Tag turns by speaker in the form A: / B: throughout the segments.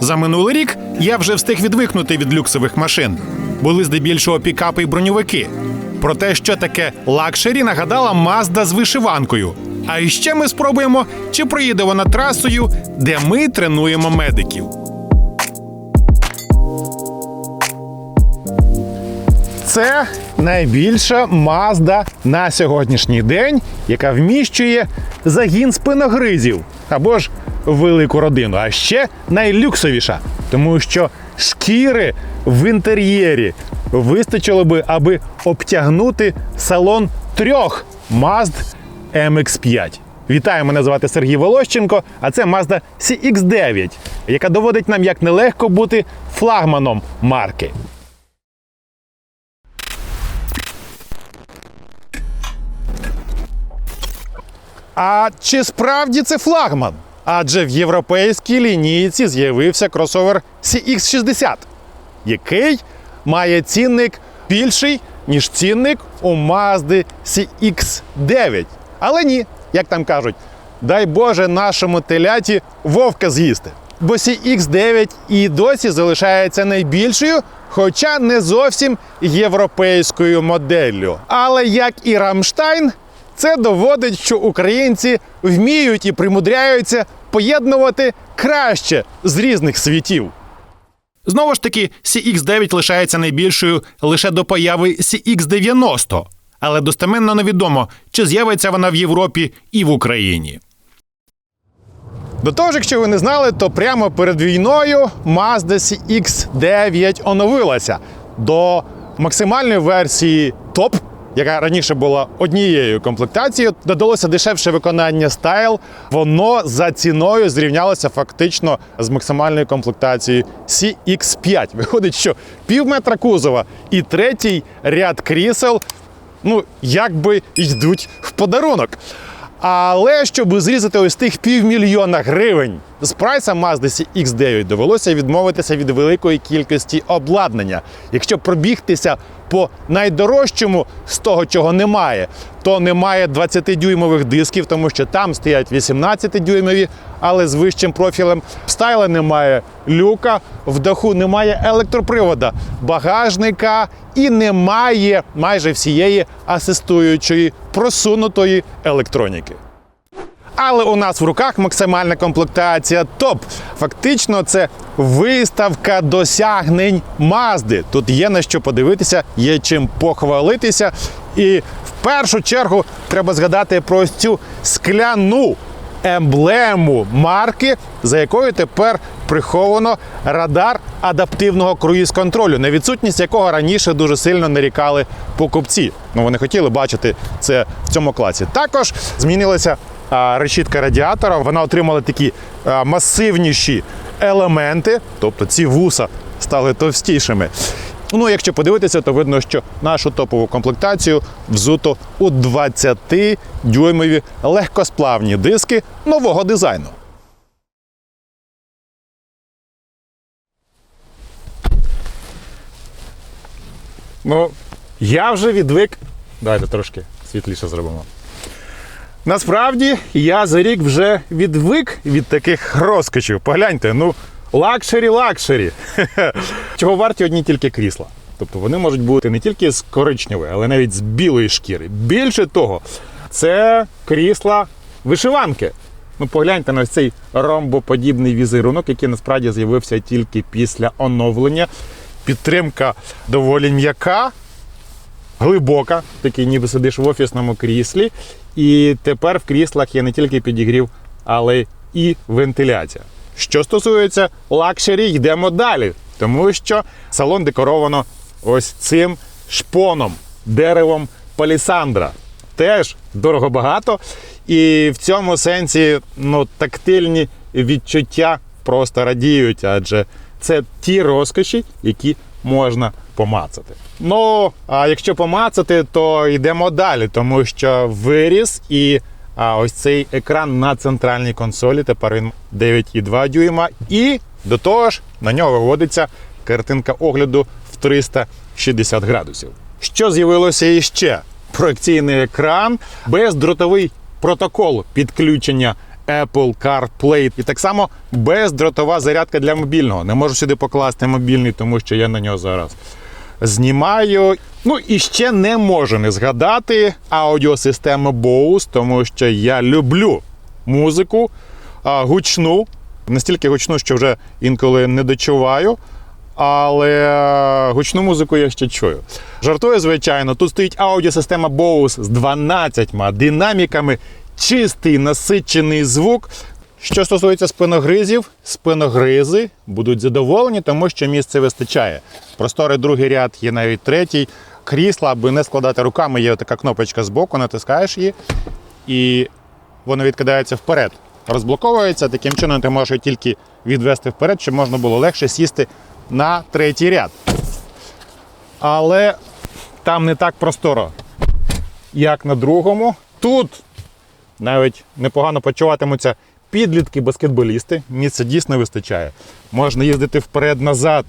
A: За минулий рік я вже встиг відвикнути від люксових машин. Були здебільшого пікапи й броньовики. Про те, що таке лакшері, нагадала Мазда з вишиванкою. А іще ми спробуємо, чи проїде вона трасою, де ми тренуємо медиків. Це найбільша Мазда на сьогоднішній день, яка вміщує загін спиногризів або ж велику родину. А ще найлюксовіша, тому що шкіри в інтер'єрі вистачило би, аби обтягнути салон трьох Mazd MX5. Вітаю, мене звати Сергій Волощенко, а це Mazda CX9, яка доводить нам, як нелегко бути флагманом марки. А чи справді це флагман? Адже в європейській лінійці з'явився кросовер CX60, який має цінник більший, ніж цінник у Mazda CX9. Але ні, як там кажуть, дай Боже нашому теляті вовка з'їсти. Бо CX9 і досі залишається найбільшою, хоча не зовсім європейською моделлю. Але як і Рамштайн, це доводить, що українці вміють і примудряються поєднувати краще з різних світів. Знову ж таки, CX9 лишається найбільшою лише до появи CX90, але достеменно невідомо, чи з'явиться вона в Європі і в Україні. До того ж, якщо ви не знали, то прямо перед війною Mazda CX9 оновилася до максимальної версії топ, яка раніше була однією комплектацією, додалося дешевше виконання стайл. Воно за ціною зрівнялося фактично з максимальною комплектацією CX5. Виходить, що пів метра кузова і третій ряд крісел, ну якби йдуть в подарунок. Але щоб зрізати ось тих півмільйона гривень з прайса Mazda CX9 довелося відмовитися від великої кількості обладнання. Якщо пробігтися по найдорожчому з того, чого немає, то немає 20-дюймових дисків, тому що там стоять 18-дюймові, але з вищим профілем. Стайла немає люка, в даху немає електропривода, багажника і немає майже всієї асистуючої просунутої електроніки. Але у нас в руках максимальна комплектація топ. Фактично, це виставка досягнень Мазди. Тут є на що подивитися, є чим похвалитися. І в першу чергу треба згадати про цю скляну емблему марки, за якою тепер приховано радар адаптивного круїз-контролю, на відсутність якого раніше дуже сильно нарікали покупці. Ну вони хотіли бачити це в цьому класі. Також змінилася решітка радіатора. Вона отримала такі масивніші елементи, тобто ці вуса стали товстішими. Ну, якщо подивитися, то видно, що нашу топову комплектацію взуто у 20-дюймові легкосплавні диски нового дизайну. Ну, я вже відвик. Давайте трошки світліше зробимо. Насправді я за рік вже відвик від таких розкочів. Погляньте, ну лакшері лакшері. Чого варті одні тільки крісла. Тобто вони можуть бути не тільки з коричневої, але навіть з білої шкіри. Більше того, це крісла вишиванки. Ну, погляньте на цей ромбоподібний візерунок, який насправді з'явився тільки після оновлення. Підтримка доволі м'яка, глибока, такий ніби сидиш в офісному кріслі. І тепер в кріслах є не тільки підігрів, але і вентиляція. Що стосується лакшері, йдемо далі, тому що салон декоровано ось цим шпоном, деревом палісандра. Теж дорого багато. І в цьому сенсі ну, тактильні відчуття просто радіють, адже це ті розкоші, які можна помацати. Ну, а якщо помацати, то йдемо далі, тому що виріс і а, ось цей екран на центральній консолі, тепер він 9,2 дюйма, і до того ж на нього виводиться картинка огляду в 360 градусів. Що з'явилося іще? Проекційний екран, бездротовий протокол підключення Apple CarPlay. І так само бездротова зарядка для мобільного. Не можу сюди покласти мобільний, тому що я на нього зараз знімаю. Ну і ще не можу не згадати аудіосистему Bose, тому що я люблю музику гучну, настільки гучну, що вже інколи не дочуваю. Але гучну музику я ще чую. Жартую, звичайно, тут стоїть аудіосистема Bose з 12 динаміками, чистий насичений звук. Що стосується спиногризів, спиногризи будуть задоволені, тому що місце вистачає. Просторий другий ряд, є навіть третій. Крісла, аби не складати руками, є така кнопочка збоку, натискаєш її, і воно відкидається вперед. Розблоковується, таким чином ти можеш тільки відвести вперед, щоб можна було легше сісти на третій ряд. Але там не так просторо, як на другому. Тут навіть непогано почуватимуться підлітки, баскетболісти. Місця дійсно вистачає. Можна їздити вперед-назад,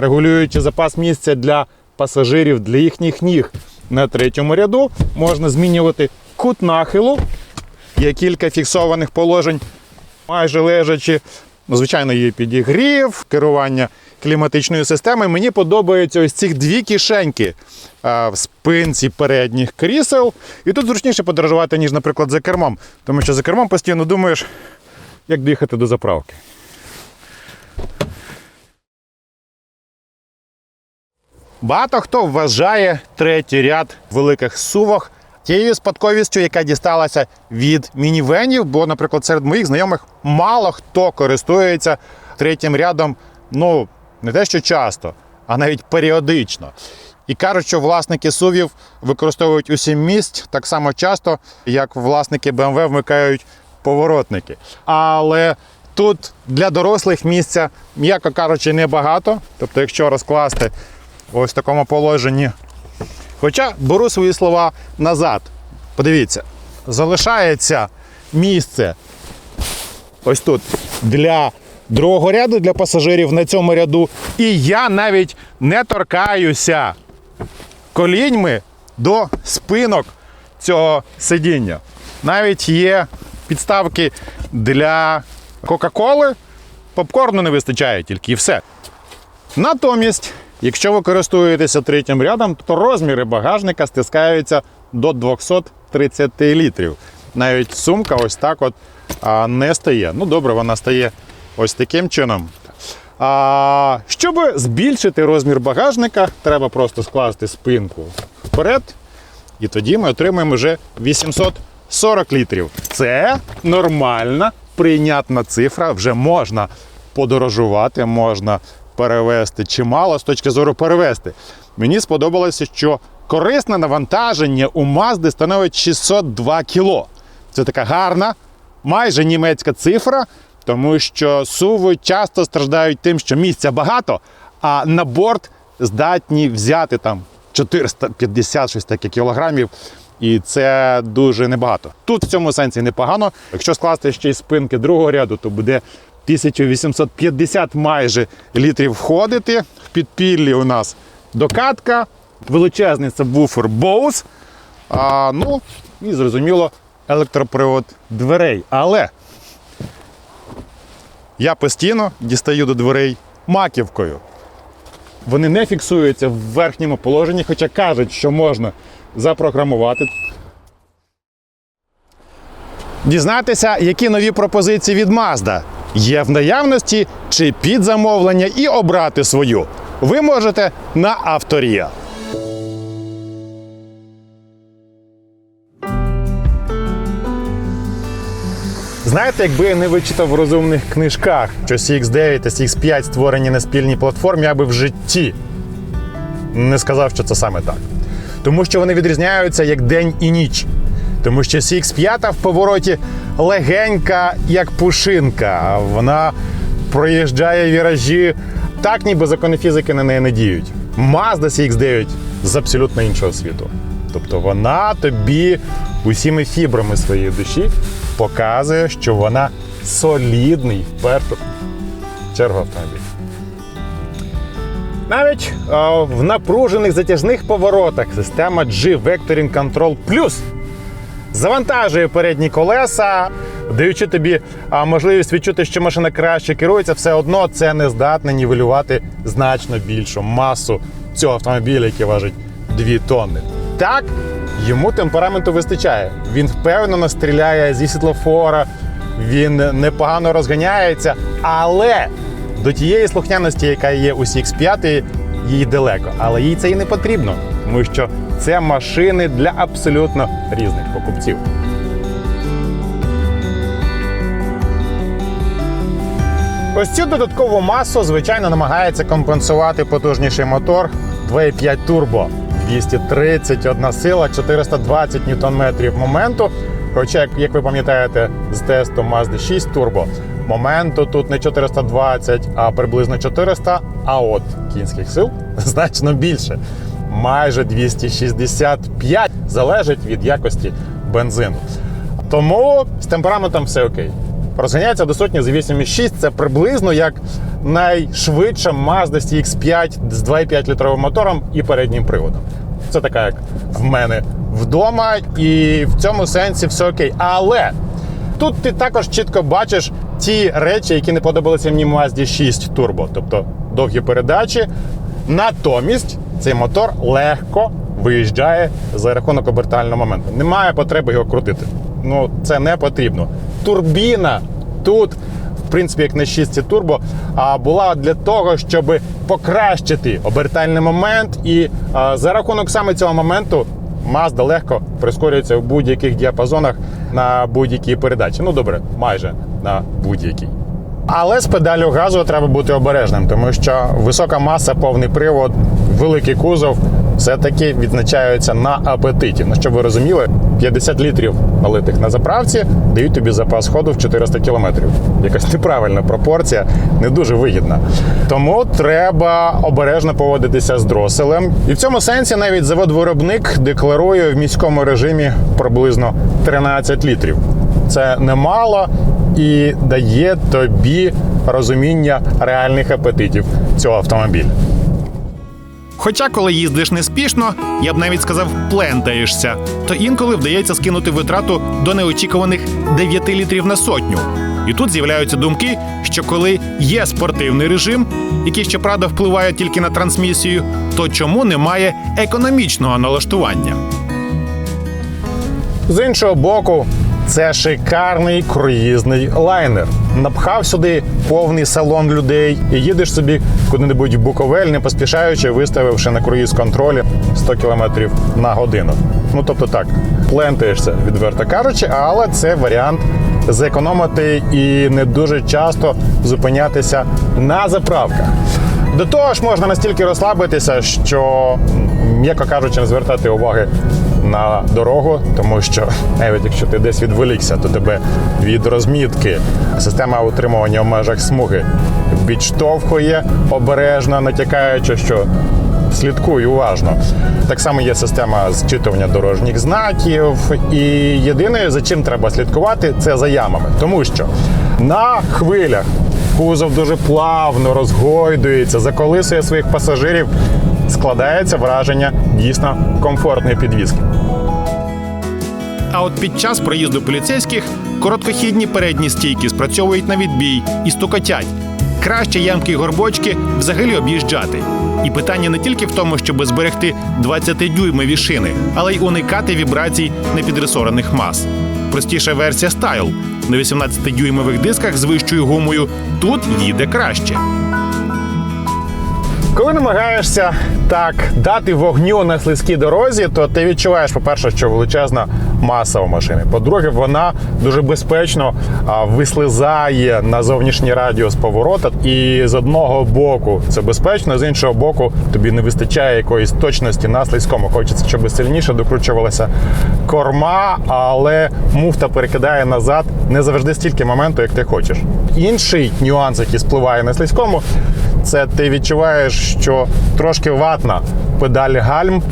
A: регулюючи запас місця для пасажирів, для їхніх ніг. На третьому ряду можна змінювати кут нахилу. Є кілька фіксованих положень, майже лежачи. Ну, Звичайно, є підігрів, керування кліматичною системою. Мені подобаються ось ці дві кишеньки в спинці передніх крісел. І тут зручніше подорожувати, ніж, наприклад, за кермом. Тому що за кермом постійно думаєш, як доїхати до заправки. Багато хто вважає третій ряд великих сувах тією спадковістю, яка дісталася від мінівенів, бо, наприклад, серед моїх знайомих мало хто користується третім рядом, ну, не те, що часто, а навіть періодично. І кажуть, що власники сувів використовують усім місць так само часто, як власники BMW вмикають поворотники. Але тут для дорослих місця, м'яко кажучи, небагато. Тобто, якщо розкласти ось в такому положенні. Хоча беру свої слова назад. Подивіться, залишається місце ось тут для другого ряду для пасажирів на цьому ряду. І я навіть не торкаюся коліньми до спинок цього сидіння. Навіть є підставки для Кока-Коли. Попкорну не вистачає тільки і все. Натомість, якщо ви користуєтеся третім рядом, то розміри багажника стискаються до 230 літрів. Навіть сумка ось так от а, не стає. Ну, добре, вона стає ось таким чином. А, щоб збільшити розмір багажника, треба просто скласти спинку вперед. І тоді ми отримаємо вже 840 літрів. Це нормальна, прийнятна цифра. Вже можна подорожувати, можна перевезти чимало з точки зору перевезти. Мені сподобалося, що корисне навантаження у Мазди становить 602 кг. Це така гарна, майже німецька цифра, тому що суви часто страждають тим, що місця багато, а на борт здатні взяти там 450 щось таке кілограмів. І це дуже небагато. Тут в цьому сенсі непогано. Якщо скласти ще й спинки другого ряду, то буде 1850 майже літрів входити. В підпіллі у нас докатка, величезний сабвуфер Bose. А, ну, і зрозуміло, електропривод дверей. Але я постійно дістаю до дверей маківкою. Вони не фіксуються в верхньому положенні, хоча кажуть, що можна запрограмувати. Дізнатися, які нові пропозиції від Mazda є в наявності чи під замовлення, і обрати свою. Ви можете на авторія. Знаєте, якби я не вичитав в розумних книжках, що CX9 та CX5 створені на спільній платформі, я би в житті не сказав, що це саме так. Тому що вони відрізняються як день і ніч. Тому що CX5 в повороті легенька, як пушинка. Вона проїжджає віражі так, ніби закони фізики на неї не діють. Mazda CX9 з абсолютно іншого світу. Тобто вона тобі усіми фібрами своєї душі показує, що вона солідний в першу чергу автомобіль. Навіть е, в напружених затяжних поворотах система G Vectoring Control Plus завантажує передні колеса, даючи тобі а, можливість відчути, що машина краще керується, все одно це не здатне нівелювати значно більшу масу цього автомобіля, який важить 2 тонни. Так, йому темпераменту вистачає. Він впевнено стріляє зі світлофора, він непогано розганяється, але до тієї слухняності, яка є у CX5, їй далеко. Але їй це і не потрібно, тому що це машини для абсолютно різних покупців. Ось цю додаткову масу, звичайно, намагається компенсувати потужніший мотор 2,5 турбо. 231 сила, 420 ньютон-метрів моменту. Хоча, як, ви пам'ятаєте, з тесту Mazda 6 Turbo, моменту тут не 420, а приблизно 400, а от кінських сил значно більше. Майже 265 залежить від якості бензину. Тому з темпераментом все окей. Розганяється до сотні за 8,6. Це приблизно як найшвидша Mazda CX5 з 2,5 літровим мотором і переднім приводом. Це така, як в мене вдома, і в цьому сенсі все окей. Але тут ти також чітко бачиш ті речі, які не подобалися мені Mazda 6 Turbo, тобто довгі передачі. Натомість цей мотор легко виїжджає за рахунок обертального моменту. Немає потреби його крутити. Ну, це не потрібно. Турбіна тут, принципі, як на 6 турбо, а була для того, щоб покращити обертальний момент, і а, за рахунок саме цього моменту. Mazda легко прискорюється в будь-яких діапазонах на будь-якій передачі. Ну добре, майже на будь-якій. Але з педалю газу треба бути обережним, тому що висока маса, повний привод, великий кузов все-таки відзначаються на апетиті. Ну, щоб ви розуміли, 50 літрів налитих на заправці дають тобі запас ходу в 400 кілометрів. Якась неправильна пропорція, не дуже вигідна. Тому треба обережно поводитися з дроселем. І в цьому сенсі навіть завод-виробник декларує в міському режимі приблизно 13 літрів. Це немало і дає тобі розуміння реальних апетитів цього автомобіля.
B: Хоча, коли їздиш неспішно, я б навіть сказав, плентаєшся, то інколи вдається скинути витрату до неочікуваних 9 літрів на сотню. І тут з'являються думки, що коли є спортивний режим, який щоправда впливає тільки на трансмісію, то чому немає економічного налаштування?
A: З іншого боку, це шикарний круїзний лайнер. Напхав сюди повний салон людей і їдеш собі куди-небудь в Буковель, не поспішаючи, виставивши на круїз контролі 100 км на годину. Ну тобто так, плентаєшся, відверто кажучи, але це варіант зекономити і не дуже часто зупинятися на заправках. До того ж, можна настільки розслабитися, що, м'яко кажучи, не звертати уваги на дорогу, тому що навіть якщо ти десь відволікся, то тебе від розмітки система утримування в межах смуги відштовхує обережно, натякаючи, що слідкуй уважно. Так само є система зчитування дорожніх знаків. І єдине, за чим треба слідкувати, це за ямами, тому що на хвилях кузов дуже плавно розгойдується, заколисує своїх пасажирів. Складається враження дійсно комфортної підвізки.
B: А от під час проїзду поліцейських короткохідні передні стійки спрацьовують на відбій і стукотять. Краще ямки й горбочки взагалі об'їжджати. І питання не тільки в тому, щоб зберегти 20-дюймові шини, але й уникати вібрацій непідресорених мас. Простіша версія Style на 18-дюймових дисках з вищою гумою тут їде краще.
A: Коли намагаєшся так дати вогню на слизькій дорозі, то ти відчуваєш, по-перше, що величезна маса у машини. По-друге, вона дуже безпечно вислизає на зовнішній радіус поворота. І з одного боку це безпечно, з іншого боку, тобі не вистачає якоїсь точності на слизькому. Хочеться, щоб сильніше докручувалася корма, але муфта перекидає назад не завжди стільки моменту, як ти хочеш. Інший нюанс, який спливає на слизькому, це ти відчуваєш, що трошки ватна педаль гальм.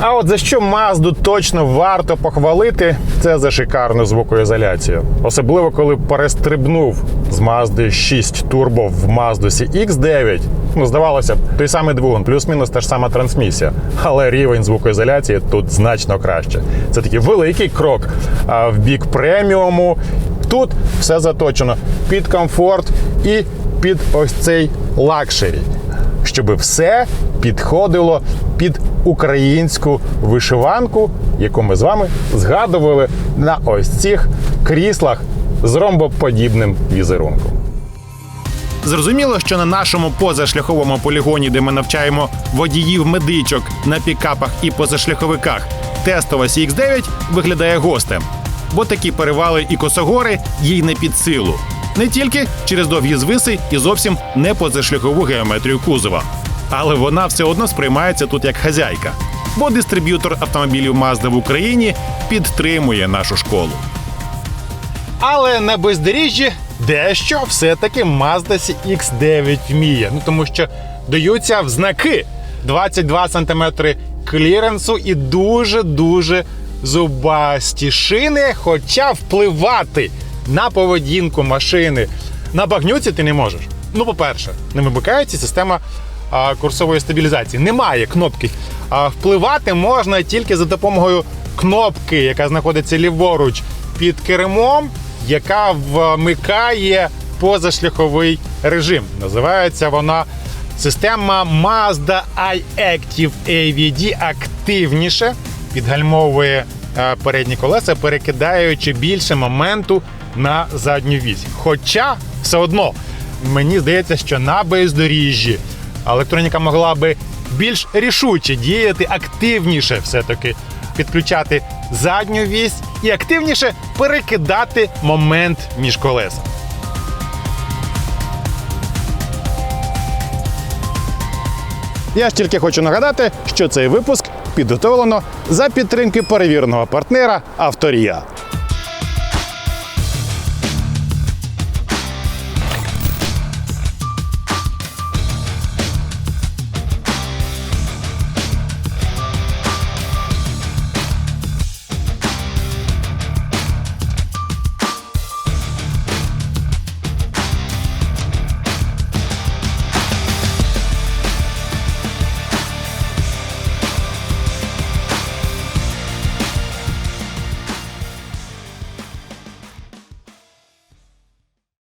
A: А от за що Мазду точно варто похвалити, це за шикарну звукоізоляцію. Особливо коли перестрибнув з Mazda 6 Turbo в Mazda CX9. Ну, здавалося б, той самий двигун, плюс-мінус та ж сама трансмісія. Але рівень звукоізоляції тут значно краще. Це такий великий крок а, в бік преміуму. Тут все заточено під комфорт і під ось цей лакшері, щоб все підходило під українську вишиванку, яку ми з вами згадували на ось цих кріслах з ромбоподібним візерунком.
B: Зрозуміло, що на нашому позашляховому полігоні, де ми навчаємо водіїв медичок на пікапах і позашляховиках, тестова CX9 виглядає гостем, бо такі перевали і косогори їй не під силу. Не тільки через довгі звиси і зовсім не позашляхову геометрію кузова. Але вона все одно сприймається тут як хазяйка, бо дистриб'ютор автомобілів Mazda в Україні підтримує нашу школу.
A: Але на бездоріжжі дещо все-таки Mazda CX9 вміє. Ну тому що даються в знаки 22 см кліренсу і дуже-дуже зубасті шини. Хоча впливати на поведінку машини на багнюці ти не можеш. Ну, по-перше, не вимикається система курсової стабілізації. Немає кнопки. Впливати можна тільки за допомогою кнопки, яка знаходиться ліворуч під кермом, яка вмикає позашляховий режим. Називається вона система Mazda iActive AVD активніше підгальмовує е, передні колеса, перекидаючи більше моменту на задню вісь. Хоча все одно мені здається, що на бездоріжжі електроніка могла би більш рішуче діяти, активніше все-таки підключати задню вісь і активніше перекидати момент між колеса. Я ж тільки хочу нагадати, що цей випуск підготовлено за підтримки перевіреного партнера Авторія.